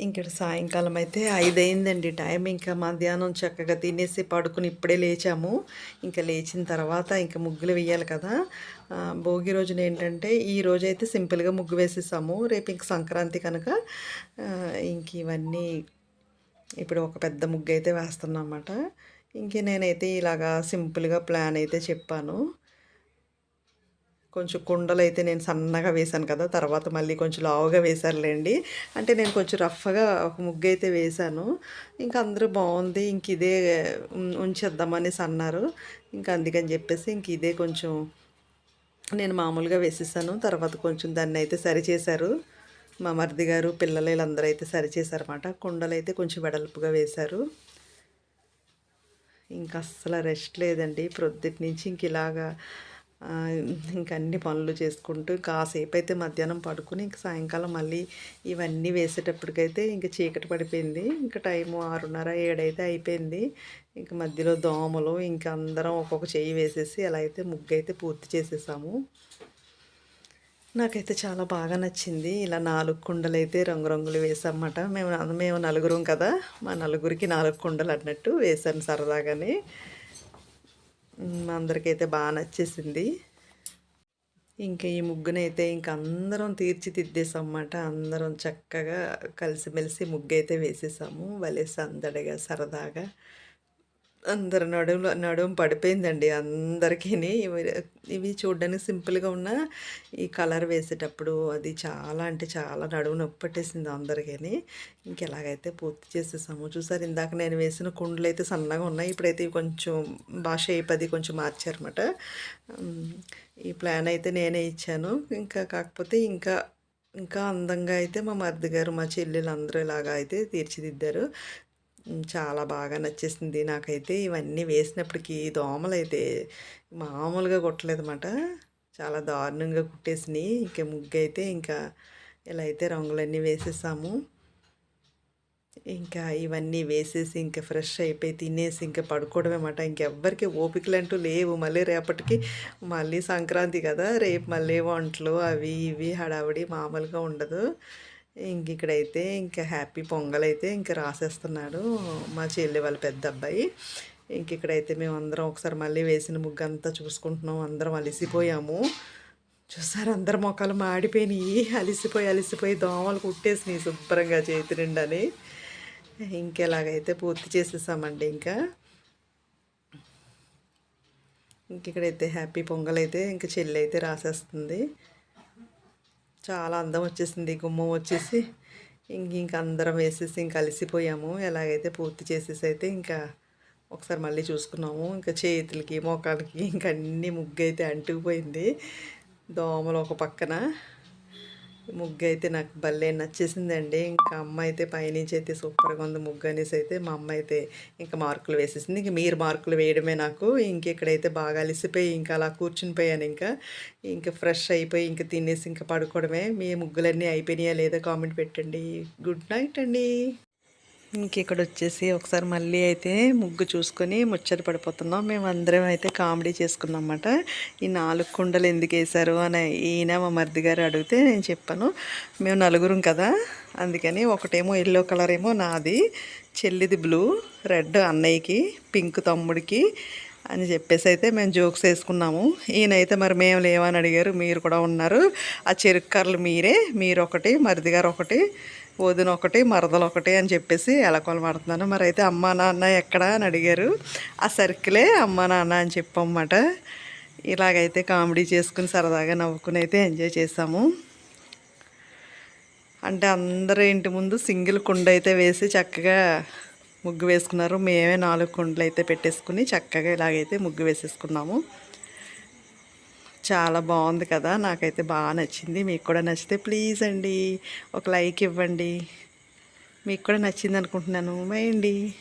ఇక్కడ సాయంకాలం అయితే ఐదు అయిందండి టైం. ఇంకా మధ్యాహ్నం చక్కగా తినేసి పడుకుని ఇప్పుడే లేచాము. ఇంకా లేచిన తర్వాత ఇంకా ముగ్గులు వేయాలి కదా. భోగి రోజున ఏంటంటే ఈ రోజైతే సింపుల్గా ముగ్గు వేసేసాము. రేపు ఇంక సంక్రాంతి కనుక ఇంక ఇవన్నీ ఇప్పుడు ఒక పెద్ద ముగ్గు అయితే వేస్తున్నాం అన్నమాట ఇంక నేనైతే ఇలాగా సింపుల్గా ప్లాన్ అయితే చెప్పాను. కొంచెం కుండలు అయితే నేను సన్నగా వేశాను కదా తర్వాత మళ్ళీ కొంచెం లావుగా వేశారులేండి. అంటే నేను కొంచెం రఫ్గా ఒక ముగ్గు అయితే వేశాను. ఇంకా అందరూ బాగుంది ఇంక ఇదే ఉంచేద్దామనేసి అన్నారు. ఇంకా అందుకని చెప్పేసి ఇంక ఇదే కొంచెం నేను మామూలుగా వేసేసాను. తర్వాత కొంచెం దాన్ని అయితే సరి చేశారు మా మరిది గారు పిల్లలు వీళ్ళందరూ అయితే సరిచేశారన్నమాట. కుండలు అయితే కొంచెం వెడల్పుగా వేశారు. ఇంకా అస్సలు రెస్ట్ లేదండి. ప్రొద్దుటి నుంచి ఇంక ఇలాగా ఇంక అన్ని పనులు చేసుకుంటూ కాసేపు అయితే మధ్యాహ్నం పడుకుని ఇంక సాయంకాలం మళ్ళీ ఇవన్నీ వేసేటప్పటికైతే ఇంక చీకటి పడిపోయింది. ఇంకా టైము ఆరున్నర ఏడైతే అయిపోయింది. ఇంక మధ్యలో దోమలు ఇంకా అందరం ఒక్కొక్క చెయ్యి వేసేసి అలా అయితే ముగ్గు అయితే పూర్తి చేసేసాము. నాకైతే చాలా బాగా నచ్చింది. ఇలా నాలుగు కుండలు అయితే రంగురంగులు వేసామన్నమాట. మేము మేము నలుగురం కదా మా నలుగురికి నాలుగు కుండలు అన్నట్టు వేసాను సరదాగానే. అందరికైతే బాగా నచ్చేసింది. ఇంకా ఈ ముగ్గునైతే ఇంక అందరం తీర్చిదిద్దేసామన్నమాట. అందరం చక్కగా కలిసిమెలిసి ముగ్గు అయితే వేసేసాము. వలే సందడిగా సరదాగా. అందరు నడుము నడుము పడిపోయిందండి అందరికీ ఇవి చూడడానికి సింపుల్గా ఉన్న ఈ కలర్ వేసేటప్పుడు అది చాలా అంటే చాలా నడుము నొప్పి పట్టేసింది అందరికీ ఇంకెలాగైతే పూర్తి చేసేసాము. చూసారు ఇందాక నేను వేసిన కుండలు అయితే సన్నగా ఉన్నాయి. ఇప్పుడైతే కొంచెం భాష అయిపోయి అది కొంచెం మార్చారన్నమాట. ఈ ప్లాన్ అయితే నేనే ఇచ్చాను. ఇంకా కాకపోతే ఇంకా ఇంకా అందంగా అయితే మా మరిది గారు మా చెల్లెలు అందరూ ఇలాగా అయితే తీర్చిదిద్దారు. చాలా బాగా నచ్చేసింది నాకైతే. ఇవన్నీ వేసినప్పటికీ దోమలు అయితే మామూలుగా కొట్టలేదన్నమాట. చాలా దారుణంగా కుట్టేసినాయి. ఇంకా ముగ్గు అయితే ఇంకా ఇలా అయితే రంగులన్నీ వేసేసాము. ఇంకా ఇవన్నీ వేసేసి ఇంకా ఫ్రెష్ అయిపోయి తినేసి ఇంకా పడుకోవడమే మాట ఇంకెవ్వరికి ఓపికలు అంటూ లేవు. మళ్ళీ రేపటికి మళ్ళీ సంక్రాంతి కదా. రేపు మళ్ళీ వంటలు అవి ఇవి హడావిడి మామూలుగా ఉండదు. ఇంక ఇక్కడైతే ఇంకా హ్యాపీ పొంగల్ అయితే ఇంకా రాసేస్తున్నాడు మా చెల్లి వాళ్ళ పెద్ద అబ్బాయి. ఇంక ఇక్కడైతే మేము అందరం ఒకసారి మళ్ళీ వేసిన ముగ్గు అంతా చూసుకుంటున్నాం. అందరం అలిసిపోయాము. చూసారు? అందరు మొక్కలు మాడిపోయినాయి. అలిసిపోయి అలిసిపోయి దోమలు కుట్టేసినాయి శుభ్రంగా చేతి నిండని. ఇంకెలాగైతే పూర్తి చేసేసామండి ఇంకా. ఇంక ఇక్కడైతే హ్యాపీ పొంగల్ అయితే ఇంకా చెల్లి అయితే రాసేస్తుంది. చాలా అందం వచ్చేసింది గుమ్మం వచ్చేసి. ఇంక ఇంక అందరం వేసేసి ఇంక అలసిపోయాము. ఎలాగైతే పూర్తి చేసేసి అయితే ఇంకా ఒకసారి మళ్ళీ చూసుకున్నాము. ఇంకా చేతులకి మోకాలకి ఇంకా అన్ని ముగ్గు అయితే అంటుకుపోయింది. దోమలు ఒక పక్కన. ముగ్గు అయితే నాకు భలే నచ్చేసిందండి. ఇంకా అమ్మ అయితే పైనుంచి అయితే సూపర్గా ఉంది ముగ్గు అనేసి అయితే మా అమ్మ అయితే ఇంకా మార్కులు వేసేసింది. ఇంక మీరు మార్కులు వేయడమే నాకు. ఇంక ఇక్కడైతే బాగా అలిసిపోయి ఇంకా అలా కూర్చుని పోయాను ఇంకా. ఇంకా ఫ్రెష్ అయిపోయి ఇంకా తినేసి ఇంకా పడుకోవడమే. మీ ముగ్గులన్నీ అయిపోయినాయా లేదా కామెంట్ పెట్టండి. గుడ్ నైట్ అండి. ఇంక ఇక్కడ వచ్చేసి ఒకసారి మళ్ళీ అయితే ముగ్గు చూసుకొని ముచ్చట పడిపోతున్నాం. మేము అందరం అయితే కామెడీ చేసుకున్నాం అన్నమాట ఈ నాలుగు కుండలు ఎందుకు వేశారు అని ఈయన మా మరిది గారు అడిగితే నేను చెప్పాను. మేము నలుగురం కదా అందుకని ఒకటేమో ఎల్లో కలర్ ఏమో నాది చెల్లిది బ్లూ రెడ్ అన్నయ్యకి పింక్ తమ్ముడికి అని చెప్పేసి అయితే మేము జోక్స్ వేసుకున్నాము. ఈయనైతే మరి మేము లేవని అడిగారు. మీరు కూడా ఉన్నారు. ఆ చెరుకు కర్రలు మీరే మీరు ఒకటి మరిది గారు ఒకటి వదిన ఒకటి మరదలు ఒకటి అని చెప్పేసి ఎలకొలమాడుతున్నాను మరి అయితే అమ్మా నాన్న ఎక్కడ అని అడిగారు. ఆ సర్కిలే అమ్మా నాన్న అని చెప్పమాట ఇలాగైతే కామెడీ చేసుకుని సరదాగా నవ్వుకుని అయితే ఎంజాయ్ చేసాము అంటే అందరూ ఇంటి ముందు సింగిల్ కుండ అయితే వేసి చక్కగా ముగ్గు వేసుకున్నారు. మేమే నాలుగు కుండలు అయితే పెట్టేసుకుని చక్కగా ఇలాగైతే ముగ్గు వేసేసుకున్నాము. చాలా బాగుంది కదా. నాకైతే బాగా నచ్చింది. మీకు కూడా నచ్చితే ప్లీజ్ అండి. ఒక లైక్ ఇవ్వండి. మీకు కూడా నచ్చింది అనుకుంటున్నాను. వేయండి